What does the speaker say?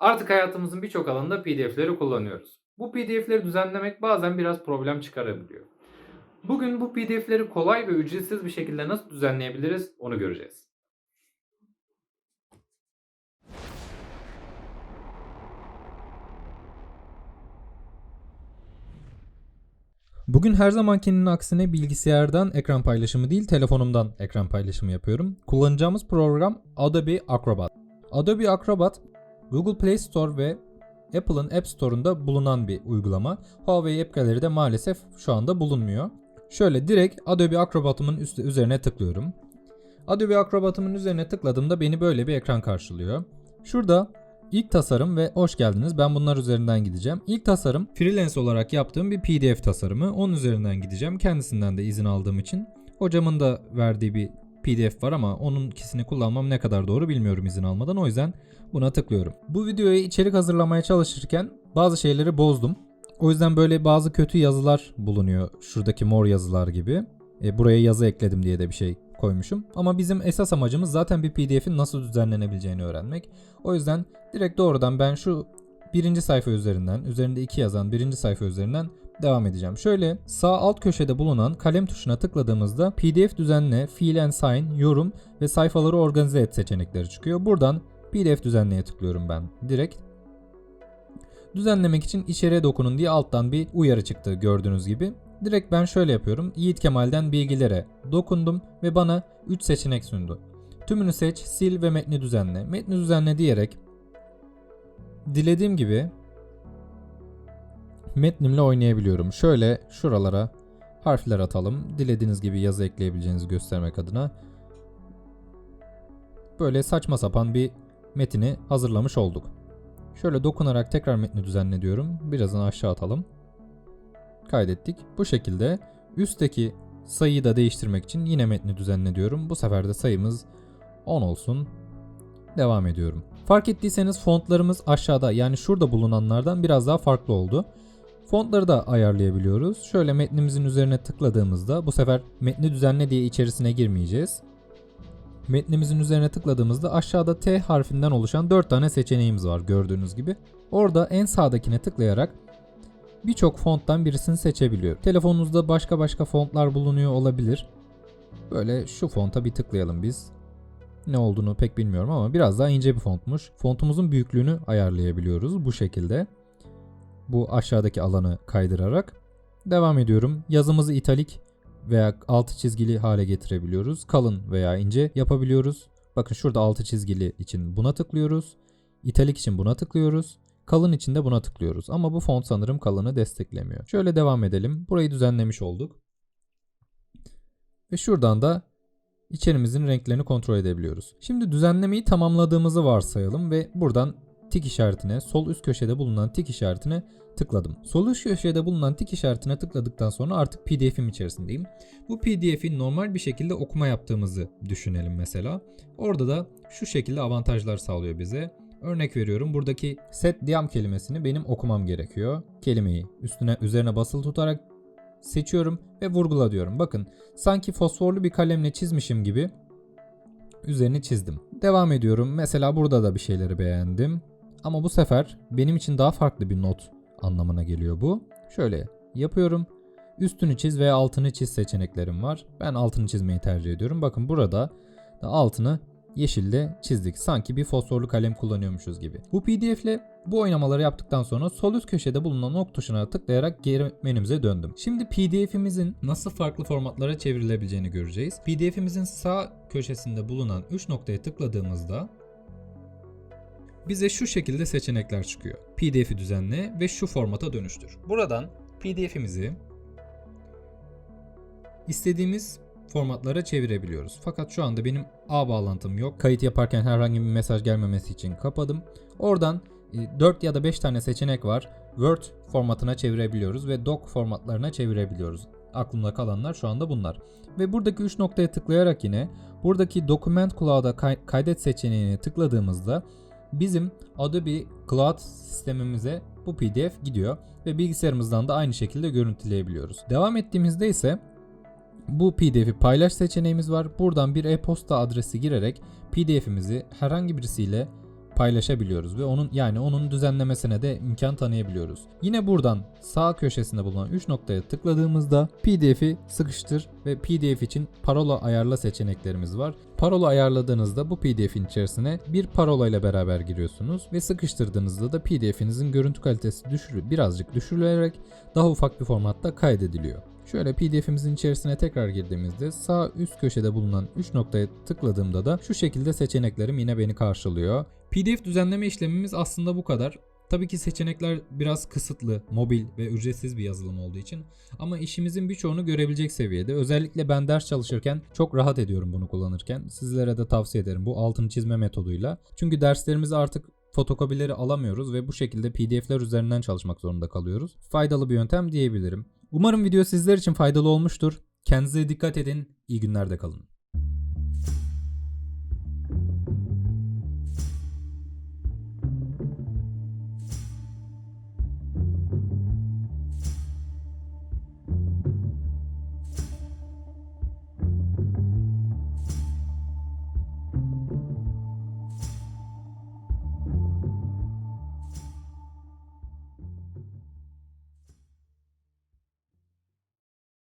Artık hayatımızın birçok alanında PDF'leri kullanıyoruz. Bu PDF'leri düzenlemek bazen biraz problem çıkarabiliyor. Bugün bu PDF'leri kolay ve ücretsiz bir şekilde nasıl düzenleyebiliriz onu göreceğiz. Bugün her zamankinin aksine bilgisayardan ekran paylaşımı değil telefonumdan ekran paylaşımı yapıyorum. Kullanacağımız program Adobe Acrobat. Adobe Acrobat Google Play Store ve Apple'ın App Store'unda bulunan bir uygulama. Huawei App Gallery'de maalesef şu anda bulunmuyor. Şöyle direkt Adobe Acrobat'ımın üstü üzerine tıklıyorum. Adobe Acrobat'ımın üzerine tıkladığımda beni böyle bir ekran karşılıyor. Şurada İlk tasarım ve hoş geldiniz. Ben bunlar üzerinden gideceğim. İlk tasarım freelance olarak yaptığım bir PDF tasarımı. Onun üzerinden gideceğim. Kendisinden de izin aldığım için. Hocamın da verdiği bir PDF var ama onun ikisini kullanmam ne kadar doğru bilmiyorum izin almadan. O yüzden buna tıklıyorum. Bu videoya içerik hazırlamaya çalışırken bazı şeyleri bozdum. O yüzden böyle bazı kötü yazılar bulunuyor. Şuradaki mor yazılar gibi. E, buraya yazı ekledim diye de bir şey koymuşum. Ama bizim esas amacımız zaten bir PDF'in nasıl düzenlenebileceğini öğrenmek. O yüzden direkt doğrudan ben şu birinci sayfa üzerinden, üzerinde iki yazan birinci sayfa üzerinden devam edeceğim. Şöyle sağ alt köşede bulunan kalem tuşuna tıkladığımızda PDF düzenle, fiil and sign, yorum ve sayfaları organize et seçenekleri çıkıyor. Buradan PDF düzenleye tıklıyorum ben direkt. Düzenlemek için içeriye dokunun diye alttan bir uyarı çıktı gördüğünüz gibi. Direkt ben şöyle yapıyorum. Yiğit Kemal'den bilgilere dokundum ve bana 3 seçenek sundu. Tümünü seç, sil ve metni düzenle. Metni düzenle diyerek dilediğim gibi metnimle oynayabiliyorum. Şöyle şuralara harfler atalım. Dilediğiniz gibi yazı ekleyebileceğinizi göstermek adına. Böyle saçma sapan bir metini hazırlamış olduk. Şöyle dokunarak tekrar metni düzenle diyorum. Birazını aşağı atalım kaydettik. Bu şekilde üstteki sayıyı da değiştirmek için yine metni düzenle diyorum. Bu sefer de sayımız 10 olsun. Devam ediyorum. Fark ettiyseniz fontlarımız aşağıda yani şurada bulunanlardan biraz daha farklı oldu. Fontları da ayarlayabiliyoruz. Şöyle metnimizin üzerine tıkladığımızda bu sefer metni düzenle diye içerisine girmeyeceğiz. Metnimizin üzerine tıkladığımızda aşağıda T harfinden oluşan 4 tane seçeneğimiz var gördüğünüz gibi. Orada en sağdakine tıklayarak birçok fonttan birisini seçebiliyor. Telefonunuzda başka başka fontlar bulunuyor olabilir. Böyle şu fonta bir tıklayalım biz. Ne olduğunu pek bilmiyorum ama biraz daha ince bir fontmuş. Fontumuzun büyüklüğünü ayarlayabiliyoruz bu şekilde. Bu aşağıdaki alanı kaydırarak. Devam ediyorum. Yazımızı italik veya altı çizgili hale getirebiliyoruz. Kalın veya ince yapabiliyoruz. Bakın şurada altı çizgili için buna tıklıyoruz. İtalik için buna tıklıyoruz. Kalın içinde buna tıklıyoruz ama bu font sanırım kalını desteklemiyor. Şöyle devam edelim. Burayı düzenlemiş olduk. Ve şuradan da içerimizin renklerini kontrol edebiliyoruz. Şimdi düzenlemeyi tamamladığımızı varsayalım ve buradan tik işaretine, sol üst köşede bulunan tik işaretine tıkladım. Sol üst köşede bulunan tik işaretine tıkladıktan sonra artık PDF'im içerisindeyim. Bu PDF'i normal bir şekilde okuma yaptığımızı düşünelim mesela. Orada da şu şekilde avantajlar sağlıyor bize. Örnek veriyorum buradaki set diam kelimesini benim okumam gerekiyor. Kelimeyi üstüne üzerine basılı tutarak seçiyorum ve vurgula diyorum. Bakın sanki fosforlu bir kalemle çizmişim gibi üzerini çizdim. Devam ediyorum. Mesela burada da bir şeyleri beğendim. Ama bu sefer benim için daha farklı bir not anlamına geliyor bu. Şöyle yapıyorum. Üstünü çiz veya altını çiz seçeneklerim var. Ben altını çizmeyi tercih ediyorum. Bakın burada da altını yeşilde çizdik. Sanki bir fosforlu kalem kullanıyormuşuz gibi. Bu pdf ile bu oynamaları yaptıktan sonra sol üst köşede bulunan ok tuşuna tıklayarak geri menümüze döndüm. Şimdi pdf'imizin nasıl farklı formatlara çevrilebileceğini göreceğiz. pdf'imizin sağ köşesinde bulunan 3 noktaya tıkladığımızda bize şu şekilde seçenekler çıkıyor. PDF'i düzenle ve şu formata dönüştür. Buradan PDF'imizi istediğimiz formatlara çevirebiliyoruz. Fakat şu anda benim ağ bağlantım yok. Kayıt yaparken herhangi bir mesaj gelmemesi için kapadım. Oradan 4 ya da 5 tane seçenek var. Word formatına çevirebiliyoruz ve doc formatlarına çevirebiliyoruz. Aklımda kalanlar şu anda bunlar. Ve buradaki 3 noktaya tıklayarak yine buradaki Document Cloud'a kay- kaydet seçeneğine tıkladığımızda bizim Adobe Cloud sistemimize bu PDF gidiyor ve bilgisayarımızdan da aynı şekilde görüntüleyebiliyoruz. Devam ettiğimizde ise bu PDF'i paylaş seçeneğimiz var. Buradan bir e-posta adresi girerek PDF'imizi herhangi birisiyle paylaşabiliyoruz ve onun yani onun düzenlemesine de imkan tanıyabiliyoruz. Yine buradan sağ köşesinde bulunan 3 noktaya tıkladığımızda PDF'i sıkıştır ve PDF için parola ayarla seçeneklerimiz var. Parola ayarladığınızda bu PDF'in içerisine bir parola ile beraber giriyorsunuz ve sıkıştırdığınızda da PDF'inizin görüntü kalitesi düşürü birazcık düşürülerek daha ufak bir formatta kaydediliyor. Şöyle PDF'imizin içerisine tekrar girdiğimizde sağ üst köşede bulunan 3 noktaya tıkladığımda da şu şekilde seçeneklerim yine beni karşılıyor. PDF düzenleme işlemimiz aslında bu kadar. Tabii ki seçenekler biraz kısıtlı, mobil ve ücretsiz bir yazılım olduğu için ama işimizin birçoğunu görebilecek seviyede. Özellikle ben ders çalışırken çok rahat ediyorum bunu kullanırken. Sizlere de tavsiye ederim bu altını çizme metoduyla. Çünkü derslerimizi artık fotokopileri alamıyoruz ve bu şekilde PDF'ler üzerinden çalışmak zorunda kalıyoruz. Faydalı bir yöntem diyebilirim. Umarım video sizler için faydalı olmuştur. Kendinize dikkat edin. İyi günlerde kalın.